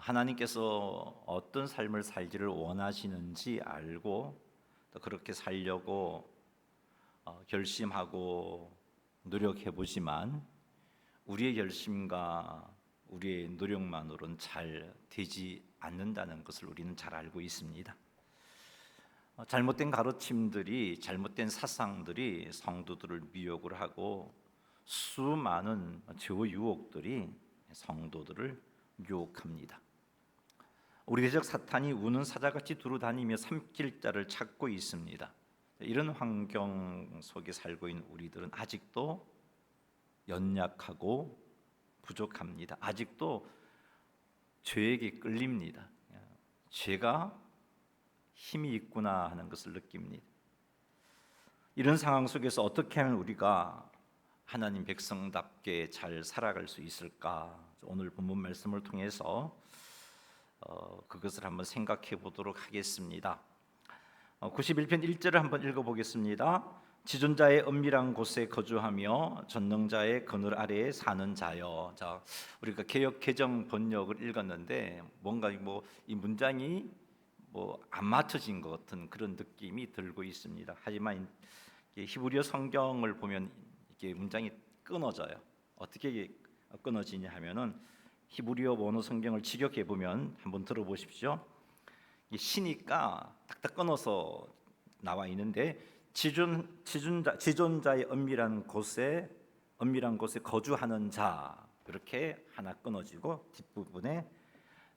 하나님께서 어떤 삶을 살기를 원하시는지 알고 또 그렇게 살려고 어, 결심하고 노력해 보지만 우리의 결심과 우리의 노력만으로는 잘 되지 않는다는 것을 우리는 잘 알고 있습니다. 어, 잘못된 가르침들이 잘못된 사상들이 성도들을 미혹을 하고 수많은 죄의 유혹들이 성도들을 유혹합니다. 우리 대적 사탄이 우는 사자같이 두루 다니며 삼킬 자를 찾고 있습니다. 이런 환경 속에 살고 있는 우리들은 아직도 연약하고 부족합니다. 아직도 죄에게 끌립니다. 죄가 힘이 있구나 하는 것을 느낍니다. 이런 상황 속에서 어떻게 하면 우리가 하나님 백성답게 잘 살아갈 수 있을까? 오늘 본문 말씀을 통해서 어, 그것을 한번 생각해 보도록 하겠습니다. 어, 91편 1절을 한번 읽어 보겠습니다. 지존자의 은밀한 곳에 거주하며 전능자의 그늘 아래에 사는 자여. 자, 우리가 개역 개정 번역을 읽었는데 뭔가 뭐 이 문장이 뭐 안 맞춰진 것 같은 그런 느낌이 들고 있습니다. 하지만 히브리어 성경을 보면 이게 문장이 끊어져요. 어떻게 끊어지냐 하면은 히브리어 원어 성경을 직역해 보면 한번 들어보십시오. 이 시니까 딱딱 끊어서 나와 있는데 지존 지존자 지존자의 은밀한 곳에 은밀한 곳에 거주하는 자 이렇게 하나 끊어지고 뒷부분에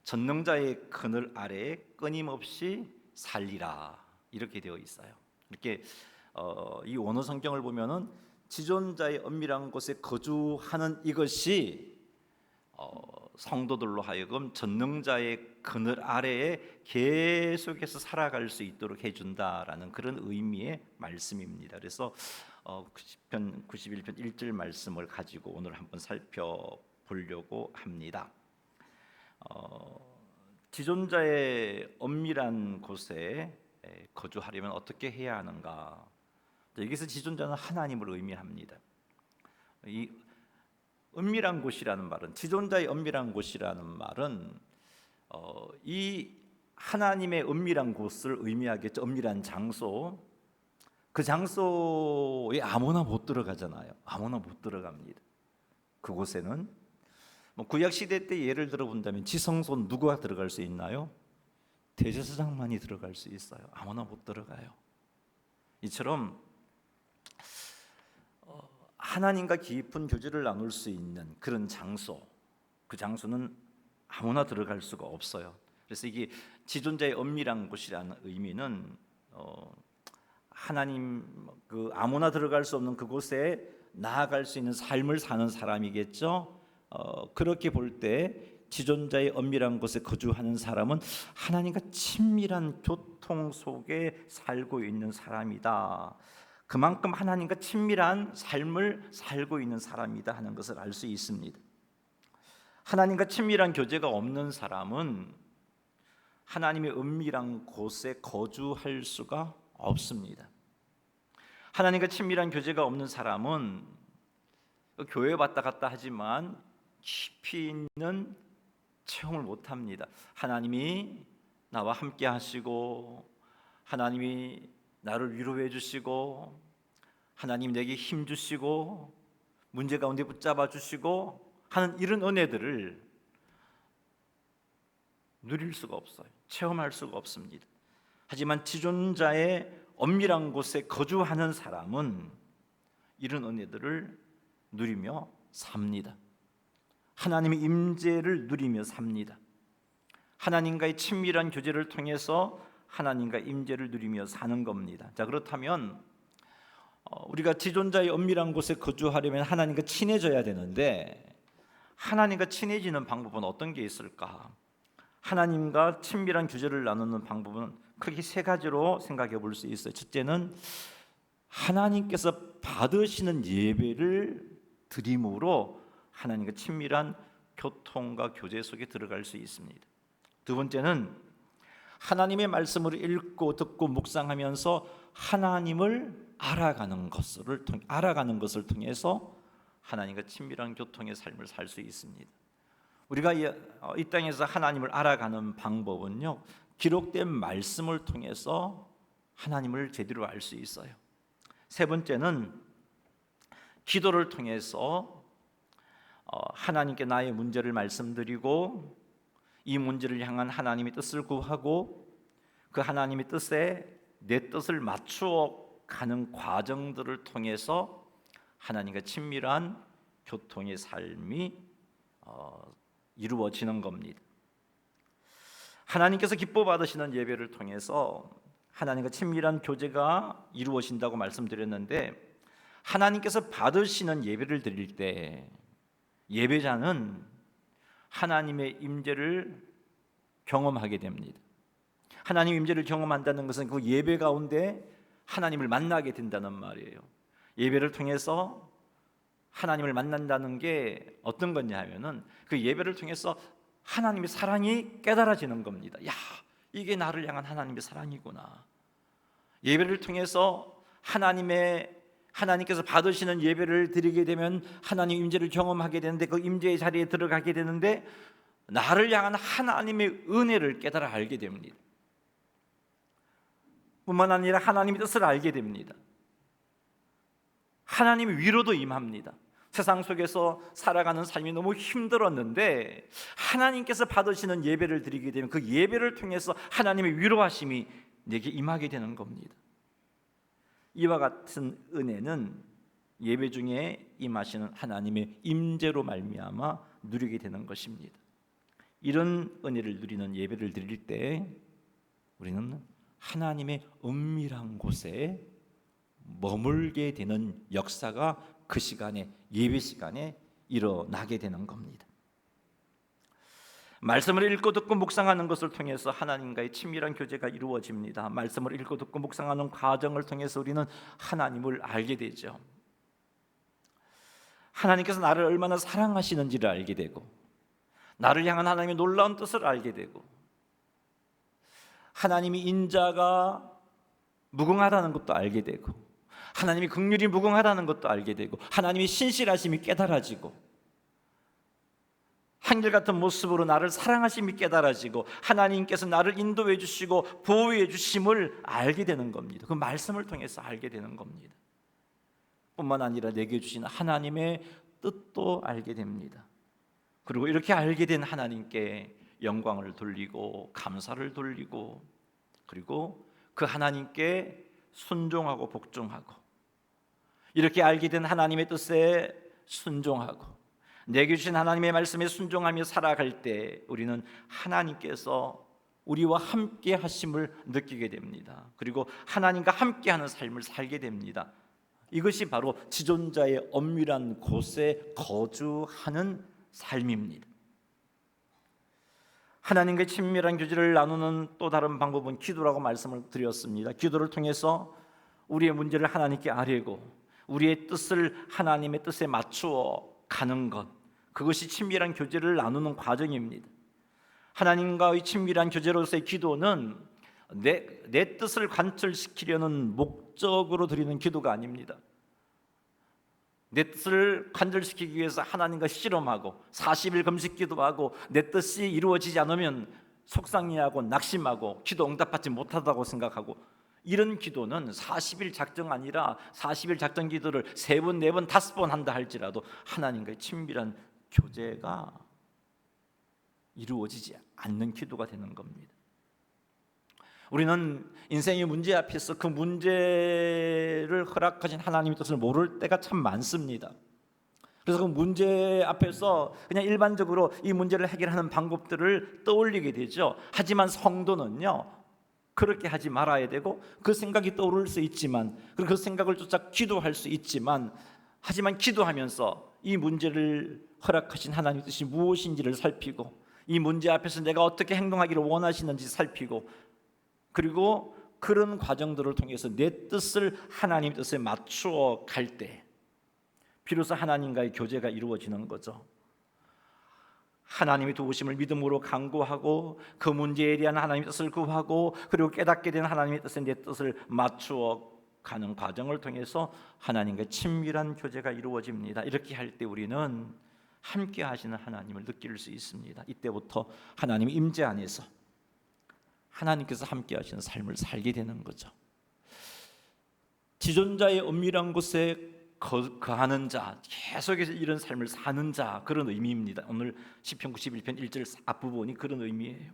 전능자의 그늘 아래에 끊임없이 살리라 이렇게 되어 있어요. 이렇게 어, 이 원어 성경을 보면은 지존자의 은밀한 곳에 거주하는 이것이 어, 성도들로 하여금 전능자의 그늘 아래에 계속해서 살아갈 수 있도록 해준다라는 그런 의미의 말씀입니다. 그래서 어, 90편 91편 1절 말씀을 가지고 오늘 한번 살펴보려고 합니다. 어, 지존자의 엄밀한 곳에 거주하려면 어떻게 해야 하는가? 여기서 지존자는 하나님을 의미합니다. 이 은밀한 곳이라는 말은 지존자의 은밀한 곳이라는 말은 어, 이 하나님의 은밀한 곳을 의미하겠죠. 은밀한 장소. 그 장소에 아무나 못 들어가잖아요. 아무나 못 들어갑니다. 그곳에는 뭐 구약 시대 때 예를 들어 본다면 지성소 누구가 들어갈 수 있나요? 대제사장만이 들어갈 수 있어요. 아무나 못 들어가요. 이처럼 하나님과 깊은 교제를 나눌 수 있는 그런 장소, 그 장소는 아무나 들어갈 수가 없어요. 그래서 이게 지존자의 엄밀한 곳이라는 의미는 어, 하나님 그 아무나 들어갈 수 없는 그곳에 나아갈 수 있는 삶을 사는 사람이겠죠. 어, 그렇게 볼 때 지존자의 엄밀한 곳에 거주하는 사람은 하나님과 친밀한 교통 속에 살고 있는 사람이다. 그만큼 하나님과 친밀한 삶을 살고 있는 사람이다 하는 것을 알 수 있습니다. 하나님과 친밀한 교제가 없는 사람은 하나님의 은밀한 곳에 거주할 수가 없습니다. 하나님과 친밀한 교제가 없는 사람은 교회 왔다 갔다 하지만 깊이 있는 체험을 못 합니다. 하나님이 나와 함께 하시고 하나님이 나를 위로해 주시고 하나님 내게 힘 주시고 문제 가운데 붙잡아 주시고 하는 이런 은혜들을 누릴 수가 없어요. 체험할 수가 없습니다. 하지만 지존자의 엄밀한 곳에 거주하는 사람은 이런 은혜들을 누리며 삽니다. 하나님의 임재를 누리며 삽니다. 하나님과의 친밀한 교제를 통해서 하나님과 임재를 누리며 사는 겁니다. 자 그렇다면 어, 우리가 지존자의 엄밀한 곳에 거주하려면 하나님과 친해져야 되는데 하나님과 친해지는 방법은 어떤 게 있을까? 하나님과 친밀한 교제를 나누는 방법은 크게 세 가지로 생각해 볼 수 있어요. 첫째는 하나님께서 받으시는 예배를 드림으로 하나님과 친밀한 교통과 교제 속에 들어갈 수 있습니다. 두 번째는 하나님의 말씀을 읽고 듣고 묵상하면서 하나님을 알아가는 것을 통 알아가는 것을 통해서 하나님과 친밀한 교통의 삶을 살 수 있습니다. 우리가 이, 어, 이 땅에서 하나님을 알아가는 방법은요. 기록된 말씀을 통해서 하나님을 제대로 알 수 있어요. 세 번째는 기도를 통해서 어, 하나님께 나의 문제를 말씀드리고 이 문제를 향한 하나님의 뜻을 구하고 그 하나님의 뜻에 내 뜻을 맞추어 가는 과정들을 통해서 하나님과 친밀한 교통의 삶이 어, 이루어지는 겁니다. 하나님께서 기뻐 받으시는 예배를 통해서 하나님과 친밀한 교제가 이루어진다고 말씀드렸는데 하나님께서 받으시는 예배를 드릴 때 예배자는 하나님의 임재를 경험하게 됩니다. 하나님 임재를 경험한다는 것은 그 예배 가운데 하나님을 만나게 된다는 말이에요. 예배를 통해서 하나님을 만난다는 게 어떤 거냐 하면은 그 예배를 통해서 하나님의 사랑이 깨달아지는 겁니다. 야, 이게 나를 향한 하나님의 사랑이구나. 예배를 통해서 하나님의 하나님께서 받으시는 예배를 드리게 되면 하나님 임재를 경험하게 되는데 그 임재의 자리에 들어가게 되는데 나를 향한 하나님의 은혜를 깨달아 알게 됩니다. 뿐만 아니라 하나님의 뜻을 알게 됩니다. 하나님의 위로도 임합니다. 세상 속에서 살아가는 삶이 너무 힘들었는데 하나님께서 받으시는 예배를 드리게 되면 그 예배를 통해서 하나님의 위로하심이 내게 임하게 되는 겁니다. 이와 같은 은혜는 예배 중에 임하시는 하나님의 임재로 말미암아 누리게 되는 것입니다. 이런 은혜를 누리는 예배를 드릴 때 우리는 하나님의 은밀한 곳에 머물게 되는 역사가 그 시간에 예배 시간에 일어나게 되는 겁니다. 말씀을 읽고 듣고 묵상하는 것을 통해서 하나님과의 친밀한 교제가 이루어집니다. 말씀을 읽고 듣고 묵상하는 과정을 통해서 우리는 하나님을 알게 되죠. 하나님께서 나를 얼마나 사랑하시는지를 알게 되고 나를 향한 하나님의 놀라운 뜻을 알게 되고 하나님이 인자가 무궁하다는 것도 알게 되고 하나님이 극률이 무궁하다는 것도 알게 되고 하나님이 신실하심이 깨달아지고 한결같은 모습으로 나를 사랑하심이 깨달아지고 하나님께서 나를 인도해 주시고 보호해 주심을 알게 되는 겁니다. 그 말씀을 통해서 알게 되는 겁니다. 뿐만 아니라 내게 주신 하나님의 뜻도 알게 됩니다. 그리고 이렇게 알게 된 하나님께 영광을 돌리고 감사를 돌리고 그리고 그 하나님께 순종하고 복종하고 이렇게 알게 된 하나님의 뜻에 순종하고 내게 주신 하나님의 말씀에 순종하며 살아갈 때 우리는 하나님께서 우리와 함께 하심을 느끼게 됩니다. 그리고 하나님과 함께 하는 삶을 살게 됩니다. 이것이 바로 지존자의 엄밀한 곳에 거주하는 삶입니다. 하나님과 친밀한 교제를 나누는 또 다른 방법은 기도라고 말씀을 드렸습니다. 기도를 통해서 우리의 문제를 하나님께 아뢰고 우리의 뜻을 하나님의 뜻에 맞추어 가는 것 그것이 친밀한 교제를 나누는 과정입니다. 하나님과의 친밀한 교제로서의 기도는 내, 내 뜻을 관철시키려는 목적으로 드리는 기도가 아닙니다. 내 뜻을 관절시키기 위해서 하나님과 씨름하고 40일 금식 기도하고 내 뜻이 이루어지지 않으면 속상해하고 낙심하고 기도 응답받지 못하다고 생각하고 이런 기도는 40일 작정 아니라 40일 작정 기도를 세 번, 네 번, 다섯 번 한다 할지라도 하나님과의 친밀한 교제가 이루어지지 않는 기도가 되는 겁니다. 우리는 인생의 문제 앞에서 그 문제를 허락하신 하나님의 뜻을 모를 때가 참 많습니다. 그래서 그 문제 앞에서 그냥 일반적으로 이 문제를 해결하는 방법들을 떠올리게 되죠. 하지만 성도는요. 그렇게 하지 말아야 되고 그 생각이 떠오를 수 있지만 그리고 그 생각을 쫓아 기도할 수 있지만 하지만 기도하면서 이 문제를 허락하신 하나님의 뜻이 무엇인지를 살피고 이 문제 앞에서 내가 어떻게 행동하기를 원하시는지 살피고 그리고 그런 과정들을 통해서 내 뜻을 하나님 뜻에 맞추어 갈 때 비로소 하나님과의 교제가 이루어지는 거죠. 하나님의 도우심을 믿음으로 강구하고 그 문제에 대한 하나님의 뜻을 구하고 그리고 깨닫게 된 하나님의 뜻에 내 뜻을 맞추어 가는 과정을 통해서 하나님과 친밀한 교제가 이루어집니다. 이렇게 할 때 우리는 함께 하시는 하나님을 느낄 수 있습니다. 이때부터 하나님 임재 안에서 하나님께서 함께 하시는 삶을 살게 되는 거죠. 지존자의 은밀한 곳에 거, 거하는 자, 계속해서 이런 삶을 사는 자 그런 의미입니다. 오늘 시편 91편 1절 앞부분이 그런 의미예요.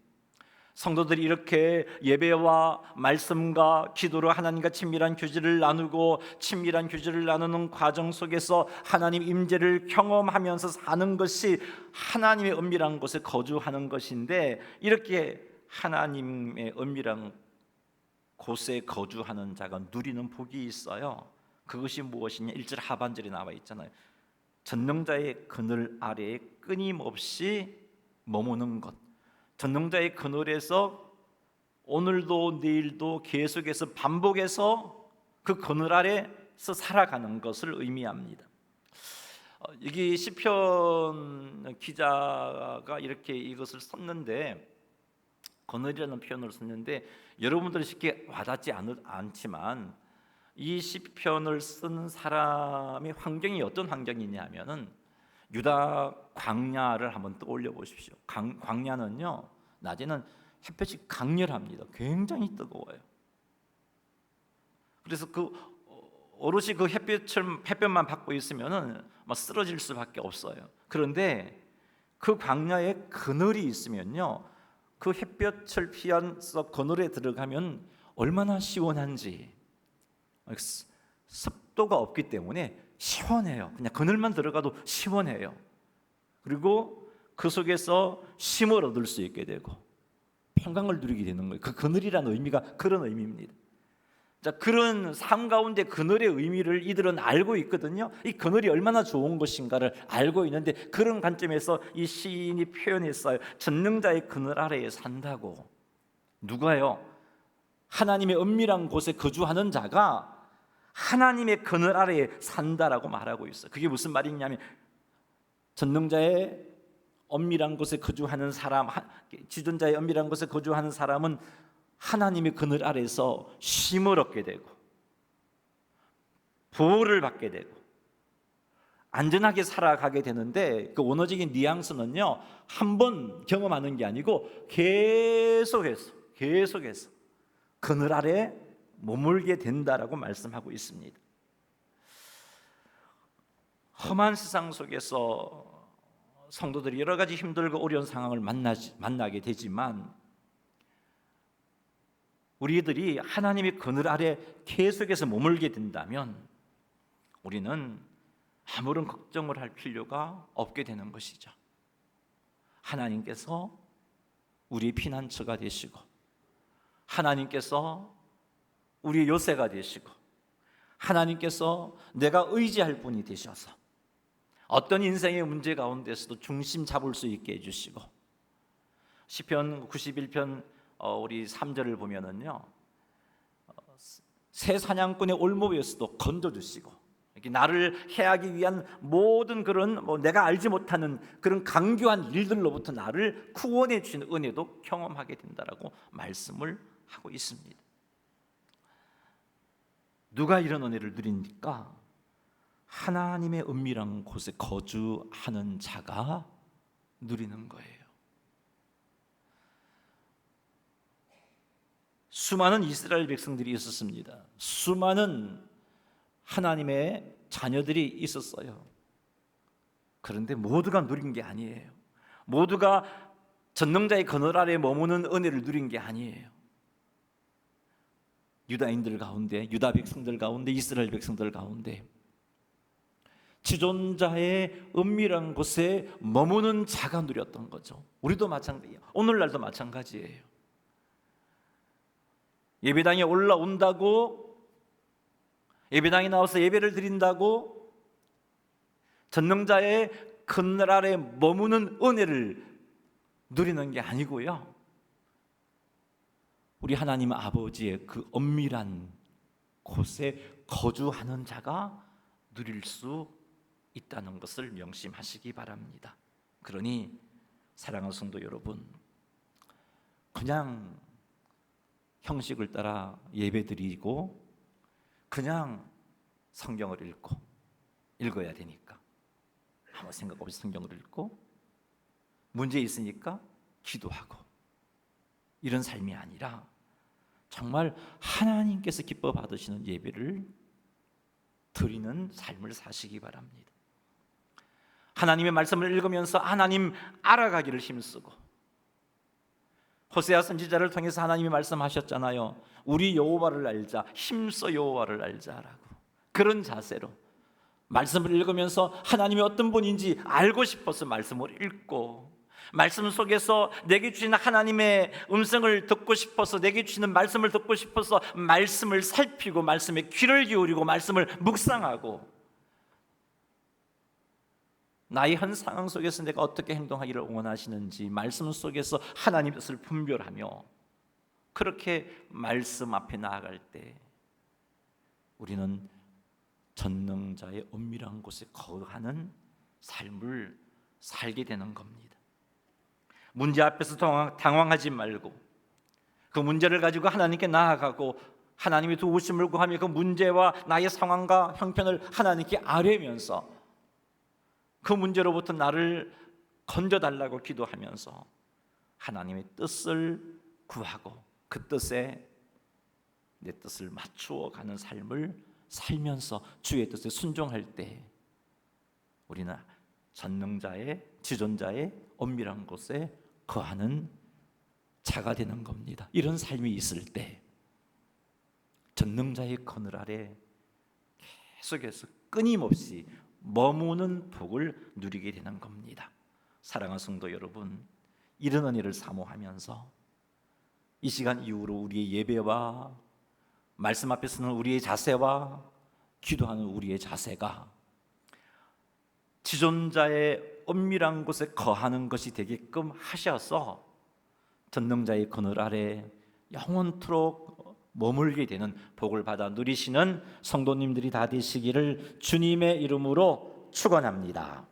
성도들이 이렇게 예배와 말씀과 기도로 하나님과 친밀한 교제를 나누고 친밀한 교제를 나누는 과정 속에서 하나님 임재를 경험하면서 사는 것이 하나님의 은밀한 곳에 거주하는 것인데 이렇게 하나님의 은밀한 곳에 거주하는 자가 누리는 복이 있어요. 그것이 무엇이냐? 1절 하반절에 나와 있잖아요. 전능자의 그늘 아래에 끊임없이 머무는 것. 전능자의 그늘에서 오늘도 내일도 계속해서 반복해서 그 그늘 아래서 살아가는 것을 의미합니다. 어, 여기 시편 기자가 이렇게 이것을 썼는데 그늘이라는 표현을 썼는데 여러분들은 쉽게 와닿지 않, 않지만 이 시편을 쓴 사람의 환경이 어떤 환경이냐면은 유다 광야를 한번 떠올려 보십시오. 강, 광야는요 낮에는 햇볕이 강렬합니다. 굉장히 뜨거워요. 그래서 그 오롯이 그 햇볕을 햇볕만 받고 있으면은 막 쓰러질 수밖에 없어요. 그런데 그 광야에 그늘이 있으면요, 그 햇볕을 피해서 그늘에 들어가면 얼마나 시원한지 습도가 없기 때문에 시원해요. 그냥 그늘만 들어가도 시원해요. 그리고 그 속에서 쉼을 얻을 수 있게 되고 평강을 누리게 되는 거예요. 그 그늘이라는 의미가 그런 의미입니다. 자, 그런 삶 가운데 그늘의 의미를 이들은 알고 있거든요. 이 그늘이 얼마나 좋은 것인가를 알고 있는데 그런 관점에서 이 시인이 표현했어요. 전능자의 그늘 아래에 산다고. 누가요? 하나님의 은밀한 곳에 거주하는 자가 하나님의 그늘 아래에 산다라고 말하고 있어요. 그게 무슨 말이냐면 전능자의 엄밀한 곳에 거주하는 사람, 지존자의 엄밀한 곳에 거주하는 사람은 하나님의 그늘 아래서 쉼을 얻게 되고 보호를 받게 되고 안전하게 살아가게 되는데 그 원어적인 뉘앙스는요 한 번 경험하는 게 아니고 계속해서 계속해서 그늘 아래 머물게 된다라고 말씀하고 있습니다. 험한 세상 속에서 성도들이 여러 가지 힘들고 어려운 상황을 만나지, 만나게 되지만 우리들이 하나님의 그늘 아래 계속해서 머물게 된다면 우리는 아무런 걱정을 할 필요가 없게 되는 것이죠. 하나님께서 우리 피난처가 되시고 하나님께서 우리의 요새가 되시고 하나님께서 내가 의지할 분이 되셔서 어떤 인생의 문제 가운데서도 중심 잡을 수 있게 해주시고 시편 91편 어, 우리 3절을 보면은요 어, 새 사냥꾼의 올무에서도 건져주시고 나를 해하기 위한 모든 그런 뭐 내가 알지 못하는 그런 강교한 일들로부터 나를 구원해 주시는 은혜도 경험하게 된다라고 말씀을 하고 있습니다. 누가 이런 은혜를 누립니까? 하나님의 은밀한 곳에 거주하는 자가 누리는 거예요. 수많은 이스라엘 백성들이 있었습니다. 수많은 하나님의 자녀들이 있었어요. 그런데 모두가 누린 게 아니에요. 모두가 전능자의 그늘 아래 머무는 은혜를 누린 게 아니에요. 유다인들 가운데 유다 백성들 가운데 이스라엘 백성들 가운데 지존자의 은밀한 곳에 머무는 자가 누렸던 거죠. 우리도 마찬가지예요. 오늘날도 마찬가지예요. 예배당에 올라온다고 예배당에 나와서 예배를 드린다고 전능자의 그늘 아래 머무는 은혜를 누리는 게 아니고요. 우리 하나님 아버지의 그 엄밀한 곳에 거주하는 자가 누릴 수 있다는 것을 명심하시기 바랍니다. 그러니 사랑하는 성도 여러분, 그냥 형식을 따라 예배드리고 그냥 성경을 읽고 읽어야 되니까 아무 생각 없이 성경을 읽고 문제 있으니까 기도하고 이런 삶이 아니라 정말 하나님께서 기뻐 받으시는 예배를 드리는 삶을 사시기 바랍니다. 하나님의 말씀을 읽으면서 하나님 알아가기를 힘쓰고 호세아 선지자를 통해서 하나님이 말씀하셨잖아요. 우리 여호와를 알자, 힘써 여호와를 알자라고. 그런 자세로 말씀을 읽으면서 하나님이 어떤 분인지 알고 싶어서 말씀을 읽고 말씀 속에서 내게 주신 하나님의 음성을 듣고 싶어서 내게 주시는 말씀을 듣고 싶어서 말씀을 살피고 말씀에 귀를 기울이고 말씀을 묵상하고 나의 현 상황 속에서 내가 어떻게 행동하기를 원하시는지 말씀 속에서 하나님 뜻을 분별하며 그렇게 말씀 앞에 나아갈 때 우리는 전능자의 엄밀한 곳에 거하는 삶을 살게 되는 겁니다. 문제 앞에서 당황- 당황하지 말고 그 문제를 가지고 하나님께 나아가고 하나님의 도우심을 구하며 그 문제와 나의 상황과 형편을 하나님께 아뢰면서 그 문제로부터 나를 건져달라고 기도하면서 하나님의 뜻을 구하고 그 뜻에 내 뜻을 맞추어 가는 삶을 살면서 주의 뜻에 순종할 때 우리는 전능자의 지존자의 엄밀한 곳에 거하는 자가 되는 겁니다. 이런 삶이 있을 때 전능자의 그늘 아래 계속해서 끊임없이 머무는 복을 누리게 되는 겁니다. 사랑하는 성도 여러분, 이런 은혜를 사모하면서 이 시간 이후로 우리의 예배와 말씀 앞에 서는 우리의 자세와 기도하는 우리의 자세가 지존자의 엄밀한 곳에 거하는 것이 되게끔 하셔서 전능자의 그늘 아래 영원토록 머물게 되는 복을 받아 누리시는 성도님들이 다 되시기를 주님의 이름으로 축원합니다.